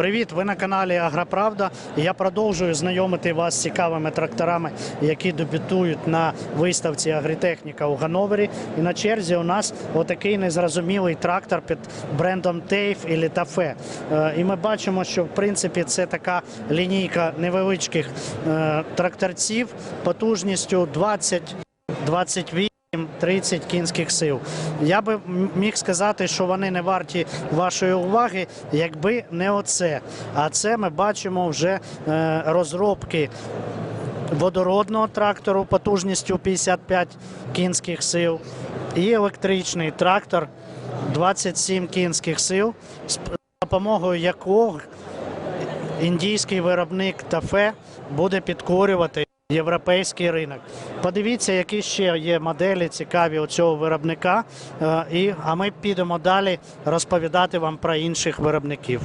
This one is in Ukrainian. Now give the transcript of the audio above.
Привіт! Ви на каналі Агроправда. Я продовжую знайомити вас з цікавими тракторами, які дебютують на виставці Агрітехніка у Ганновері. І на черзі у нас отакий незрозумілий трактор під брендом Тейф і Літафе. Е, І ми бачимо, що в принципі це така лінійка невеличких е, тракторців потужністю 20 28 30 кінських сил. Я би міг сказати, що вони не варті вашої уваги, якби не оце. А це ми бачимо вже е, розробки водородного трактору потужністю 55 кінських сил і електричний трактор 27 кінських сил, з допомогою якого індійський виробник Тафе буде підкорювати європейський ринок. Подивіться, які ще є моделі цікаві у цього виробника. Е, І, а ми підемо далі розповідати вам про інших виробників.